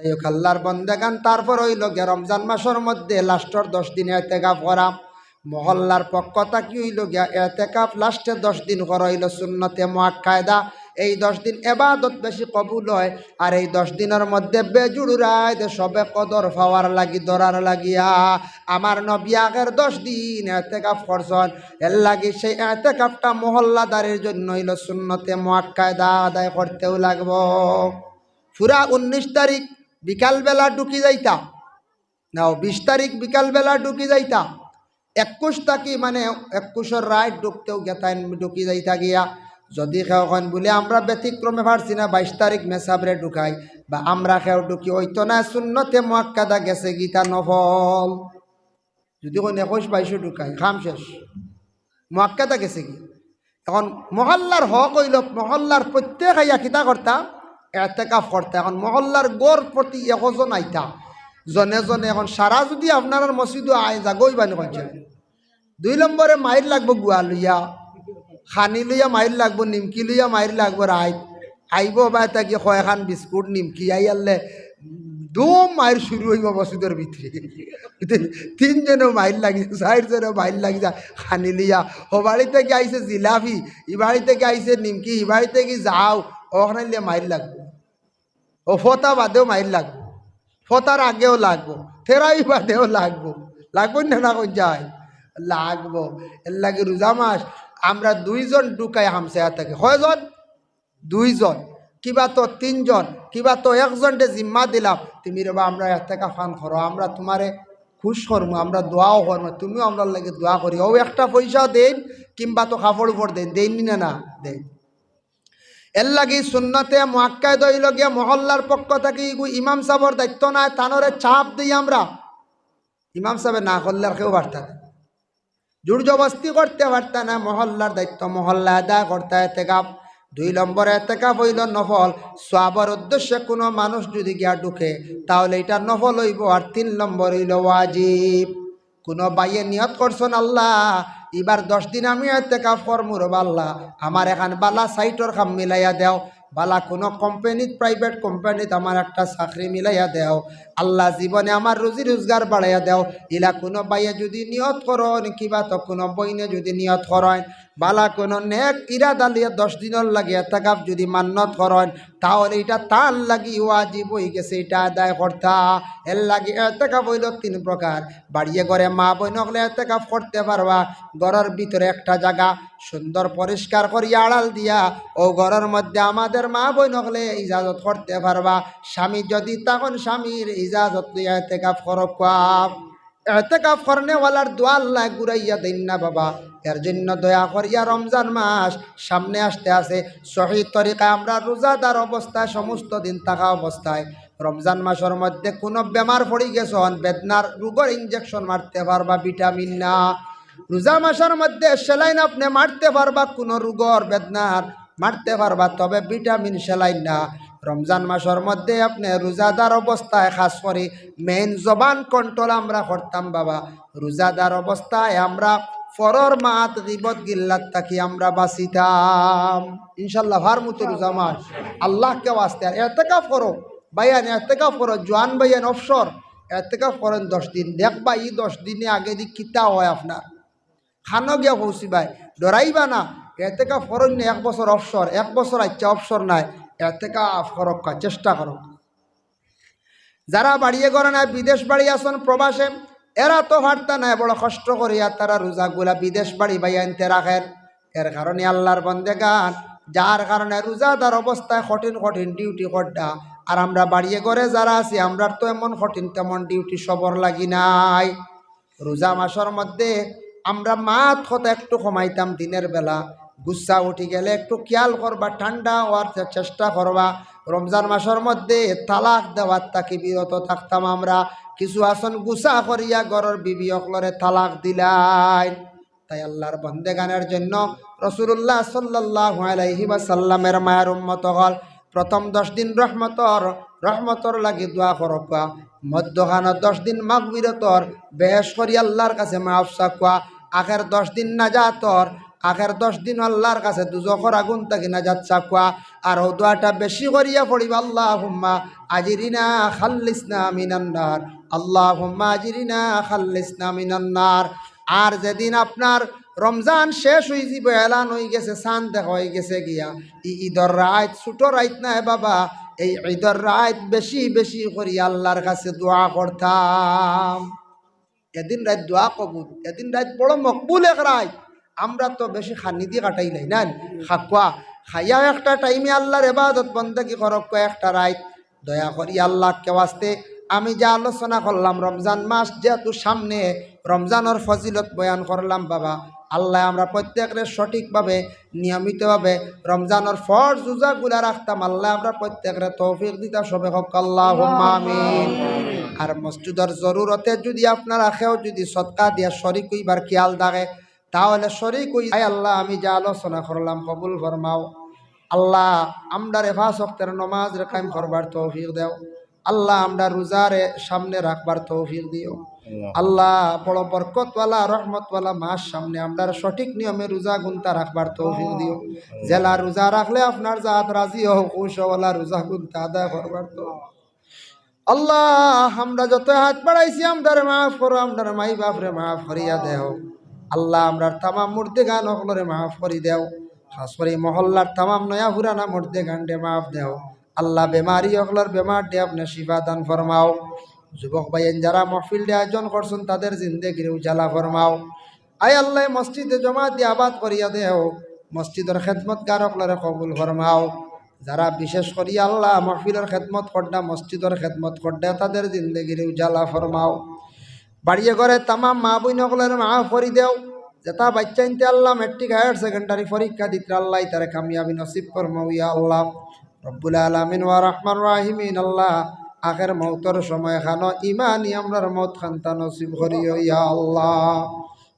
যাই হোক আল্লাহর বন্দেগান তারপর হইল গিয়া রমজান মাসের মধ্যে লাস্টর দশ দিন এতেকাপ করা। মহল্লার পক্ষ থাকি হইল গিয়া এতেকাপ লাস্টে দশ দিন হইল শূন্যতে কায়দা এই দশ দিন এবাদত বেশি কবুল হয়। আর এই দশ দিনের মধ্যে বেজুড়ুরায় সবে কদর পাওয়ার লাগি, দরার লাগিয়া। আমার নবী আগের দশ দিন এতেকাপ করছন। এর লাগি সেই এতেকাপটা মহল্লাদারের জন্য হইল শূন্যতে কায়দা আদায় করতেও লাগব। পুরা উনিশ তারিখ বিকালবেলা ঢুকি যাইতা নাও, বিশ তারিখ বিকালবেলা ঢুকি যাইতা একুশ তাকি মানে একুশের রায় ঢুকতেও গেতাইন, ঢুকি যাইতা গিয়া। যদি খেওখন বলে, আমরা ব্যতিক্রমে পারছি না, বাইশ তারিখ মেসাবরে ঢুকাই, বা আমরা খেও ঢুকি হইতো না শূন্যতে মোয়াক্কাদা গেছে গীতা নফল। যদি কোন একুশ, বাইশে ঢুকাই, খাম শেষ। মোয়াক্কাদা গেছে কি এখন মহল্লার হক হইল, মহল্লার প্রত্যেক আইয়া কিতা করতা এতেকাফ করতে। এখন মহল্লার গড় প্রতি এজন আইতা। জনে জনে এখন সারা যদি আপনার মসজিদও আয়, জাগই বানি কইছে দুই নম্বরে মাইর লাগবো গুয়া লইয়া, খানি লইয়া মাইর লাগবো, নিমকি লইয়া মাইর লাগবো রাইত। আইব বা তাকে কয়খান বিস্কুট, নিমকি, আই আনলে দুম মাইর শুরু হইব মসজিদের ভিতরে। তিনজনেও মাইর লাগি, চারজনেও মাইর লাগি যায়, খানি লিয়া ও বাড়ি থেকে আইসে জিলাপি? ই বাড়ি আইসে নিমকি? ই বাড়ি থেকে যাও? ওখানে মাইর লাগবো। ও ফতা বাদেও মাইর লাগবো। ফতার আগেও লাগবো থেরাই বাদেও লাগবো। লাগবো না না যায়? লাগবো। এর লাগে রোজা মাস, আমরা দুইজন ঢুকাই হামসে থাকে কয়জন? দুইজন। কিবা তো তিনজন, কিবা তো একজন একজনটে জিম্মা দিলাম। তুমি রে বা, আমরা এর থেকে ফান করো, আমরা তোমারে খুশ করব আমরা দোয়াও করব তুমিও আমরা লাগে দোয়া করি ও একটা পয়সা দেন, কিংবা তো কাপড় উপর দেন দেন না না? দেন। এর লাগি সুন্নতে মোয়াক্কায় দইল গিয়া মহল্লার পক্ষ থেকে ইমাম সাহর দায়িত্ব নাই তানরে চাপ দিই আমরা। ইমাম সাহেব না করলে আর কেউ পারত না। জোর জবস্তি করতে পারত না, মহল্লার দায়িত্ব মহল্লা আদায় করতে এতেকাপ। দুই নম্বরে এতেকাপ হইল নফল। সোয়াবার উদ্দেশ্যে কোনো মানুষ যদি গিয়া ঢুকে, তাহলে এটা নফল হইব। আর তিন নম্বর হইল ওয়াজিব। কোনো বাইয়ে নিয়ত করছেন আল্লাহ এবার দশ দিন আমি এতেকাপ করমু রব আল্লাহ আমার এখান বালা সাইটর কাম মিলাইয়া দেও। বালা কোনো কোম্পানিত প্রাইভেট কোম্পানিত আমার একটা চাকরি মিলাইয়া দেও। আল্লাহ জীবনে আমার রুজি রোজগার বাড়াইয়া দেও। ইলা কোনো বাইয়ে যদি নিয়ত করেন কিবা তো কোনো বইনে যদি নিয়ত করেন বালা কোনো নেক ইরাদা লিয়ে দশ দিনের লাগে এতেকাপ যদি মান্যত করেন, তাহলে এটা তার লাগি ওয়াজিব হয়ে গেছে, এটা আদায় করতা। এর লাগি এতেকাপ হইল তিন প্রকার। বাড়িয়ে ঘরে মা বই নকলে এতেকাপ করতে পারবা। ঘরের ভিতরে একটা জায়গা সুন্দর পরিষ্কার করিয়া আড়াল দিয়া, ও ঘরের মধ্যে আমাদের মা বই নকলে ইজাজত করতে পারবা। স্বামী যদি, তখন স্বামীর ইজাজত লইয়া এতেকাপ করক এতেকাপ করনেওয়ালার দোয়া আল্লাহ ঘুরাইয়া দিন না বাবা। এর জন্য দয়া করিয়া রমজান মাস সামনে আসতে আসে শহীদ তরিকা আমরা রোজাদার অবস্থায় সমস্ত দিন থাকা অবস্থায়। রমজান মাসের মধ্যে কোনো বেমার পড়ি গেছন বেদনার, রোগের ইঞ্জেকশন মারতে পারবা ভিটামিন না। রোজা মাসের মধ্যে সেলাইন আপনি মারতে পারবা, কোনো রোগর, বেদনার মারতে পারবা, তবে ভিটামিন সেলাইন না। রমজান মাসের মধ্যে আপনি রোজাদার অবস্থায়, খাস করে মেইন জবান কন্ট্রোল আমরা করতাম, বাবা। রোজাদার অবস্থায় আমরা ফরর মাত, গিবত, গিল্লাত থাকি, আমরা বাঁচিতাম। ইনশাল্লাহ ভার মতো রোজা মাস। আল্লাহকে বাঁচতে আর এতেকা ফরো বাইয়ান এতেকা ফরো জোয়ান বাইয়ান অফসর এতেকা ফরেন দশ দিন। দেখবা এই দশ দিনে আগে দিক কিতা হয় আপনার। খানো গিয়া পৌঁছি ভাই। ডরাইবা না। এতেকা ফরন এক বছর অফসর এক বছর আচ্ছা অফসর নাই। এতেকা ফরক্কা চেষ্টা করো। যারা বাড়িয়ে করে না বিদেশ বাড়ি আসন প্রবাসে, এরা তো হাঁটতা নাই, বড় কষ্ট করিয়া তারা রোজাগুলা বিদেশ বাড়ি বাই আনতে রাখেন এর কারণে আল্লাহর বন্দে গান, যার কারণে রোজাদার অবস্থায় কঠিন কঠিন ডিউটি করডা আর আমরা বাড়িয়ে করে যারা আছি আমরা তো এমন কঠিন, তেমন ডিউটি সবর লাগি নাই। রোজা মাসের মধ্যে আমরা মাত হতে একটু কমাইতাম দিনের বেলা। গুসা উঠি গেলে একটু খেয়াল করবা, ঠান্ডা হওয়ার চেষ্টা করবা। রমজান মাসের মধ্যে তালাক দেওয়ার তাকে বিরত থাকতাম আমরা। কিছু আসন গুসা করিয়া ঘরের বিবি অকলরে তালাক দিলাই তাই আল্লাহর বন্দে গানের জন্য রসুল্লাহ সাল্লাহ আলাইহি সাল্লামের মায়ের উম্মত হল, প্রথম দশ দিন রহমতর রহমতর লাগি দোয়া করকা মধ্যখানত দশ দিন মাগবিরতর বেহেস করি আল্লাহর কাছে মাফ চাকুয়া আখের দশ দিন নাজাতর আখের দশ দিন আল্লাহর কাছে দুজখর আগুন থাকি না যাচ্ছা কোয়া আর দোয়াটা বেশি করিয়া পড়িবা আল্লাহ হুম্মা আজিরিনা খাল্লিসনা মিনান্নার আল্লাহ হুম্মা আজিরিনা খাল্লিসনা মিনান্নার আর যেদিন আপনার রমজান শেষ হয়ে যাব, এলান হয়ে গেছে চান দেখা হয়ে গেছে গিয়া। ই ঈদর রাত, ছোট রাত না বাবা, এই ঈদর রাত বেশি বেশি করি আল্লাহর কাছে দোয়া করতাম। এদিন রাত দোয়া কবুল, এদিন রাত বড় মকবুল এক রাত। আমরা তো বেশি খানি দিয়ে কাটাই নাই না খাকুয়া খাইয়া একটা টাইমে আল্লাহর এবাদত বন্ধে কি করক একটা রাত দয়া করি আল্লাহ কে আসতে আমি যে আলোচনা করলাম রমজান মাস, যেহেতু সামনে রমজানের ফজিলত বয়ান করলাম, বাবা, আল্লাহ আমরা প্রত্যেকের সঠিকভাবে, নিয়মিতভাবে রমজানের ফর জুজাগুলা রাখতাম, আল্লাহ আমরা প্রত্যেকের তৌফিক দিতাম। সবে হক আল্লাহ আমিন। আর মসজিদের জরুরতে যদি আপনার আখেও যদি সৎকা দিয়া শরিক হইবার খেয়াল থাকে তাহলে শরিক হই আয় আল্লাহ আমি যা আলোচনা করলাম কবুল ফরমাও। আল্লাহ আমরা রেফা শক্তের নমাজ রেখাইম করবার তৌফিক দেও। আল্লাহ আমরা রোজারে সামনে রাখবার তৌফিক দিও। আল্লাহ বড় বরকতওয়ালা রহমতওয়ালা মাস সামনে আমরা সঠিক নিয়মে রোজা গুনতা রাখবার তৌফিক দিও। জেলা রোজা রাখলে আপনার জাত রাজি হোক কুশওয়ালা রোজা গুনতা আদায় করবার তো। আল্লাহ আমরা যত হাত বাড়াইছি আমদার মাফ করো আমদার মাই বাপরে মাফ করিয়া দেও। আল্লাহ আমরার তামাম মূর্তি গান হকলরে মাফ করি দেও। খাস মহল্লার তামাম নয়া পুরানা মূর্তি গানডে মাফ দেও। আল্লাহ বেমারি হকলর বেমার দে আপনি শিফা দান ফরমাও। যুবক ভাইয়েন যারা মহফিলডে আয়োজন করছেন, তাদের জিন্দেগির উজালা ফরমাও। আয় আল্লাহ মসজিদে জমা দিয়ে আবাদ করিয়া দেও। মসজিদের খেদমত গারকলরে কবুল ফরমাও। যারা বিশেষ করি আল্লাহ মহফিলের খেদমত করডা মসজিদের খেদমত করডা তাদের জিন্দগির উজালা ফরমাও। বাড়িয়ে ঘরে তামাম মা বই নকলের মা ফরি দেও। যেটা বাচ্চা ইনতে আল্লাহ মেট্রিক হায়ার সেকেন্ডারি পরীক্ষা দিতে আল্লাহ তার কামিয়াবি নসিব করমা ইয়া আল্লাহ। রব্বুল আলমিন ওয়া রহমান রাহিমিন, আল্লাহ আখের মৌতর সময় খানো ইমানই আমরার মত খান্তা নসিব করিও ইয়া আল্লাহ।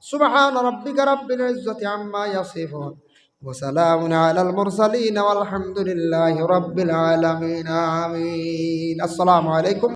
সুবহান রব্বিকা রব্বিল ইজ্জতি আম্মা ইয়াসিফুন। ওয়া সালামুন আলাল মুরসালিন ওয়াল হামদুলিল্লাহি রব্বিল আলামিন, আমিন। আসসালামু আলাইকুম।